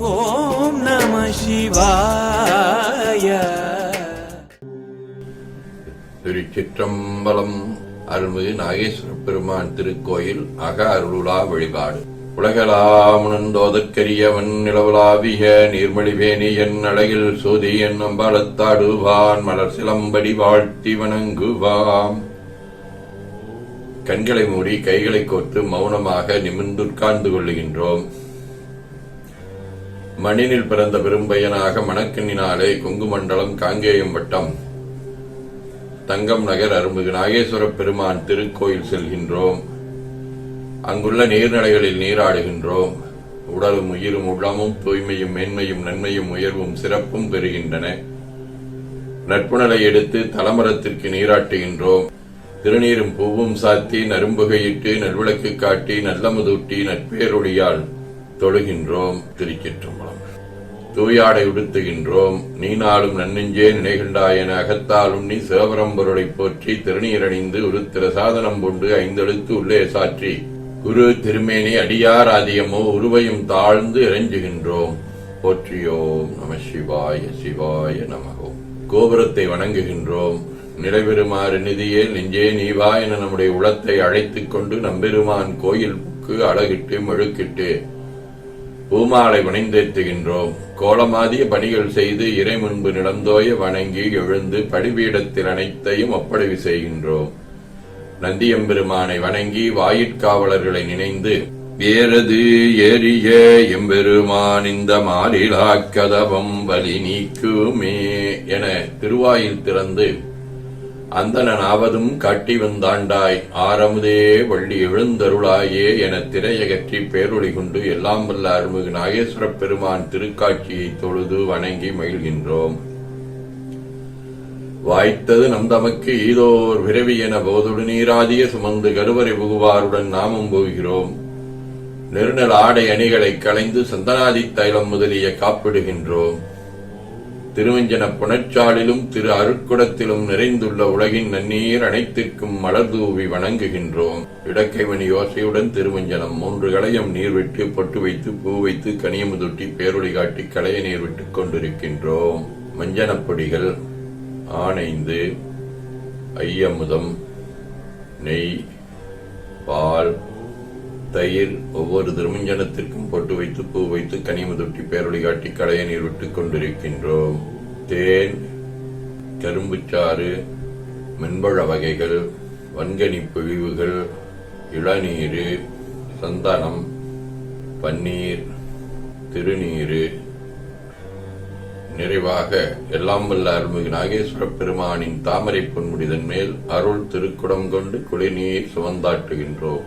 ஓம் நம சிவாய. திருச்சிற்றம்பலம் அருள்மிகு நாகேஸ்வர பெருமான் திருக்கோயில் அக அருளுலா வழிபாடு. உலகலாமுணந்தோதற்கரியவன் நிலவலாவிய நீர்மொழிவேணி என் அழகில் சூதி என் அம்பலத்தாடுவான் மலர் சிலம்படி வாழ்த்தி வணங்குவாம். கண்களை மூடி கைகளை கோர்த்து மௌனமாக நிமிர்ந்துட்கார்ந்து கொள்ளுகின்றோம். மண்ணினில் பிறந்த பெரும்பையனாக மணக்கண்ணினாலே கொங்கு மண்டலம் காங்கேயம் வட்டம். தங்கம் நகர் அரும்பு நாகேஸ்வர பெருமான் திருக்கோயில் செல்கின்றோம். அங்குள்ள நீர்நிலைகளில் நீராடுகின்றோம். உடலும் உயிரும் உள்ளமும் தூய்மையும் மேன்மையும் நன்மையும் உயர்வும் சிறப்பும் பெறுகின்றன. நட்புணலை எடுத்து தலமரத்திற்கு நீராட்டுகின்றோம். திருநீரும் பூவும் சாத்தி நரும்புகையிட்டு நல்விளக்கு காட்டி நல்லமுதூட்டி நட்பேரொழியால் தொழுகின்றோம் திருச்சிற்றம்பலம் தூயாடை உடுத்துகின்றோம் நீ நாளும் நன்னெஞ்சே நினைகின்றாயென அகத்தாலும் நீ சிவபரம்பொருளை போற்றி திருநீரணிந்து உருத்திர சாதனம் கொண்டு ஐந்தெழுத்து உள்ளே சாற்றி. குரு திருமேனி அடியார் ஆதியமோ உருவையும் தாழ்ந்து இறைஞ்சுகின்றோம். போற்றியோம் நம சிவாய சிவாய நமகோம் கோபுரத்தை வணங்குகின்றோம். நிலைபெறுமாறு நிதியே நெஞ்சே நீவா என நம்முடைய உளத்தை அழைத்துக் கொண்டு நம்பெருமான் கோயில் புக்கு அழகிட்டு மெழுக்கிட்டு பூமாலை வணைந்தேத்துகின்றோம் கோலமாதிய பணிகள் செய்து இறை முன்பு நிலந்தோய வணங்கி எழுந்து படிபீடத்தில் அனைத்தையும் ஒப்படைவு செய்கின்றோம். நந்தியம்பெருமானை வணங்கி வாயிற்காவலர்களை நினைந்து வேறது ஏறிய எம்பெருமான் இந்த மாறிலா கதவம் வலி நீக்குமே என திருவாயில் திறந்து அந்தனன் ஆவதும் காட்டி வந்தாண்டாய். ஆரமுதே வள்ளி எழுந்தருளாயே என திரையகற்றி பேரொளி கொண்டு எல்லாம் வல்ல அருள்மிகு நாகேஸ்வரப் பெருமான் திருக்காட்சியை தொழுது வணங்கி மகிழ்கின்றோம். வாய்த்தது நம் தமக்கு ஈதோர் விரவி என போதொடு நீராதிய சுமந்து கருவறை புகுவாருடன் நாமும் போகிறோம். நெருநல் ஆடை அணிகளை களைந்து சந்தனாதி தைலம் முதலிய காப்பிடுகின்றோம். திருவஞ்சன புனச்சாலிலும் திரு அருட்குடத்திலும் நிறைந்துள்ள உலகின் நன்னீர் அனைத்திற்கும் மலர் தூவி வணங்குகின்றோம். இடக்கைவனி யோசையுடன் திருவஞ்சனம் மூன்று களையம் நீர் விட்டு பொட்டு வைத்து பூ வைத்து கனியமுதொட்டி பேரொளி காட்டி களைய நீர் விட்டுக் கொண்டிருக்கின்றோம். மஞ்சனப் பொடிகள் ஆனைந்து ஐயமுதம் நெய் பால் தயிர் ஒவ்வொரு திருமஞ்சனத்திற்கும் பொட்டு வைத்து பூ வைத்து கனிமுதொட்டி பேரொழி காட்டி களைய நீர் விட்டு கொண்டிருக்கின்றோம். தேன் கரும்புச்சாறு மென்பழ வகைகள் வன்கனி பொழிவுகள் இளநீர் சந்தனம் பன்னீர் திருநீர். நிறைவாக எல்லாம் வல்ல அருள்மிகு நாகேஸ்வர பெருமானின் தாமரை பொன்முடிதன் மேல் அருள் திருக்குடம் கொண்டு குளிர்நீர் சுமந்தாட்டுகின்றோம்.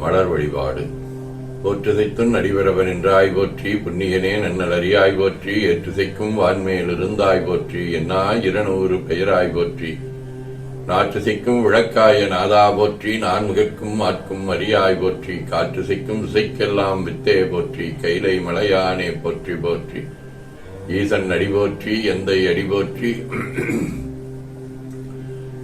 மலர் வழிபாடு. போற்றுதைத்துன் அடிவரவன் என்றாய் போற்றி புண்ணியனே நன்னல் அறியாய் போற்றி ஏற்றுசைக்கும் வான்மையிலிருந்தாய் போற்றி என்னாய் இருநூறு பெயராய் போற்றி. நாற்றுசைக்கும் விளக்காய நாதா போற்றி நான்முகற்கும் ஆட்கும் அரியாய் போற்றி காற்றுசைக்கும் இசைக்கெல்லாம் வித்தே போற்றி கைலை மலையானே போற்றி போற்றி. ஈசன் அடி போற்றி எந்தை அடி போற்றி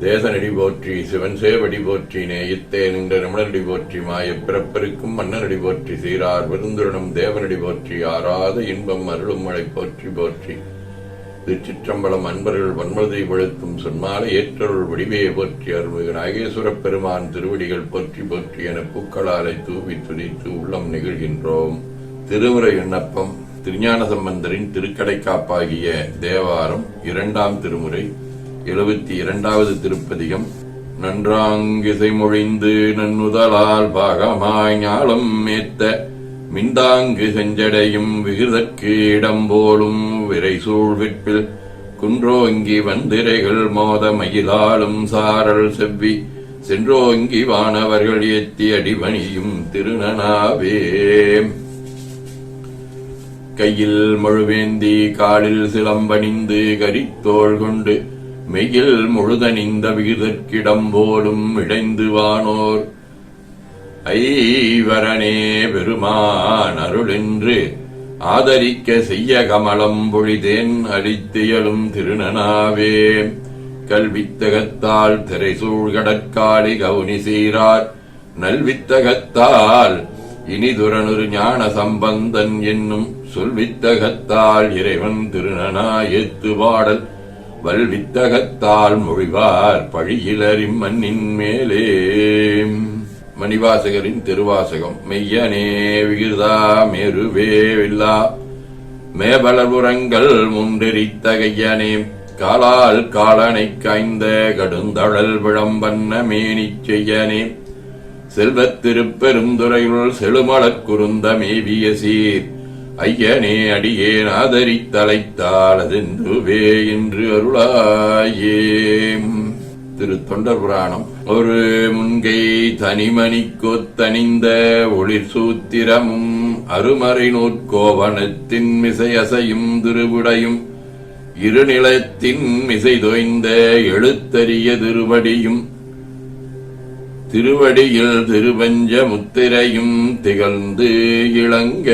தேசனடி போற்றி சிவன் சேவடி போற்றி இத்தே நின்ற நிமிடனடி போற்றி மாயப் பிறப்பெருக்கும் மன்னனடி போற்றி சீரார் விருந்துரணம் தேவனடி போற்றி ஆறாத இன்பம் அருளும் மழை போற்றி போற்றி. திருச்சிற்றம்பலம் அன்பர்கள் வன்மதை வழுத்தும் சொன்மாலை ஏற்றருள் வடிவே போற்றி அருள்மிகு நாகேஸ்வரப் பெருமான் திருவடிகள் போற்றி போற்றி என பூக்களாலை தூவி துதித்து உள்ளம் நிகழ்கின்றோம். திருமுறை விண்ணப்பம் திருஞான சம்பந்தரின் திருக்கடைக்காப்பாகிய தேவாரம் இரண்டாம் திருமுறை. எழுபத்தி இரண்டாவது திருப்பதிகம். நன்றாங்கிசை மொழிந்து நன்னுதலால் பாகமாய் ஞாலம் மேத்த மிண்டாங்கு செஞ்சடையும் விகிதற்கு இடம் போலும் விரை சூழ்விற்பில் குன்றோங்கி வந்திரைகள் மோத மயிலாளும் சாரல் செவ்வி சென்றோங்கி வானவர்கள் ஏத்தி அடிபணியும் திருநனாவே. கையில் முழுவேந்தி காலில் சிலம்பணிந்து கரித்தோள் கொண்டு மெய்யில் முழுதனிந்த விகிதற்கிடம் போலும் இடைந்து வானோர். ஐவரனே பெருமான் அருளென்று ஆதரிக்க செய்ய கமலம் பொழிதேன் அளித்தியலும் திருநனாவே. கல்வித்தகத்தால் திரைசூழ்கடற்காடி கவுனி சீரார். நல்வித்தகத்தால் இனிதுரனொரு ஞான சம்பந்தன் என்னும் சொல்வித்தகத்தால் இறைவன் திருநனா ஏத்து பாடல் வல்வித்தகத்தால் மொழிவார் பழியிலரிம் மண்ணின் மேலே. மணிவாசகரின் திருவாசகம் மெய்யனே விகிதா மேருவே வில்லா மேபலபுரங்கள் முன்றெரித்த கையனே காலால் காலனை காய்ந்த கடுந்தழல் விளம்பன்ன மேனி செய்யனே. செல்வத் திருப்பெருந்துறையுள் செழுமலக் குருந்த மேவிய சீர் ஐயனே அடியேன் ஆதரித்தலைத்தால் அதென்றுவே என்று அருளாயே. திரு தொண்டர் புராணம். ஒரு முன்கை தனிமணி கொத்தணிந்த ஒளிர் சூத்திரமும் அருமறை நூற்கோவணத்தின் மிசையசையும் திருவுடையும் இருநிலத்தின் மிசை தோய்ந்த எழுத்தறிய திருவடியும் திருவடியில் திருவஞ்ச முத்திரையும் திகழ்ந்து இளங்க.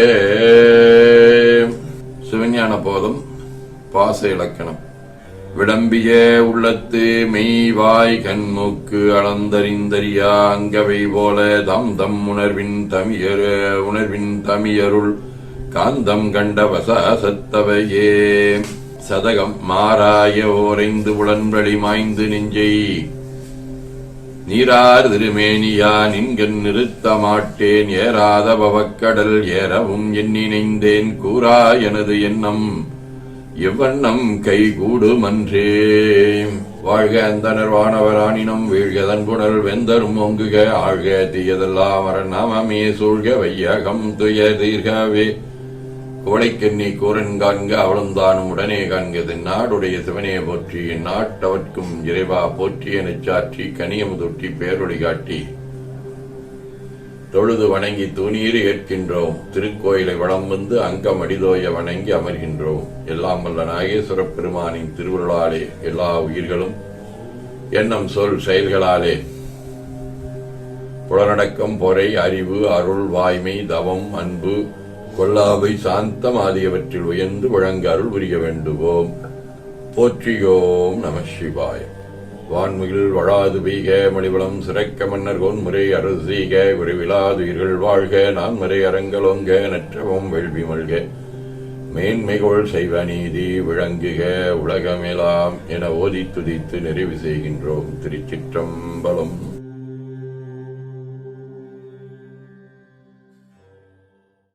சிவஞான போதம் பாச இலக்கணம். விளம்பிய உள்ளத்து மெய்வாய் கண்மூக்கு அளந்தறிந்தறியா அங்கவை போல தம் தம் உணர்வின் தமியர் உணர்வின் தமியருள் காந்தம் கண்ட வசாசத்தவையே. சதகம் மாறாய ஓரைந்து உளன்வழி மாய்ந்து நெஞ்சை நீரார் திருமேனியா நின்கண் நிறுத்த மாட்டேன் ஏறாத பவக்கடல் ஏறவும் எண்ணினைந்தேன் கூறா எனது எண்ணம் எவ்வண்ணம் கைகூடுமன்றே. வாழ்க அந்த வானவரானினம் வீழ்கதன் குடல் வெந்தரும் ஒங்குக ஆழ்க தீயதெல்லாம் வர நாமமே சூழ்க வையகம் துய தீர்கவே. கோடைக்கண்ணி கூரன் காண்க அவளும் தானும் உடனே காண்கது நாடுடைய சிவனே போற்றி நாட்டவர்க்கும் இறைவா போற்றி எனச் சாற்றி கனியமுதொட்டி பேரொடி காட்டி. தொழுது வணங்கி தூணீர் ஏற்கின்றோம் திருக்கோயிலை வளம் வந்து அங்கம் அடிதோய வணங்கி அமர்கின்றோம். எல்லாம் வல்ல நாகேஸ்வரப் பெருமானின் திருவுருளாலே எல்லா உயிர்களும் எண்ணம் சொல் செயல்களாலே. புலனடக்கம் பொறை அறிவு அருள் வாய்மை தவம் அன்பு கொல்லாவை சாந்தம் ஆகியவற்றில் உயர்ந்து வழங்க அருள் புரிய வேண்டுவோம். போற்றியோம் நம சிவாய. வான்மிகில் வழாது பெய்க மணிவளம் சிறக்க மன்னர் கோன்முறை அருள் விரைவிலாதுயிர்கள் வாழ்க நான் வாழ்க நான்மறை அரங்கலோங்க நற்றவம் வெள்வி மல்க. மேன்மைகோள் செய்வ நீதி விளங்குக உலகமெலாம் என ஓதி துதித்து நிறைவு செய்கின்றோம். திருச்சிற்றம்பலம்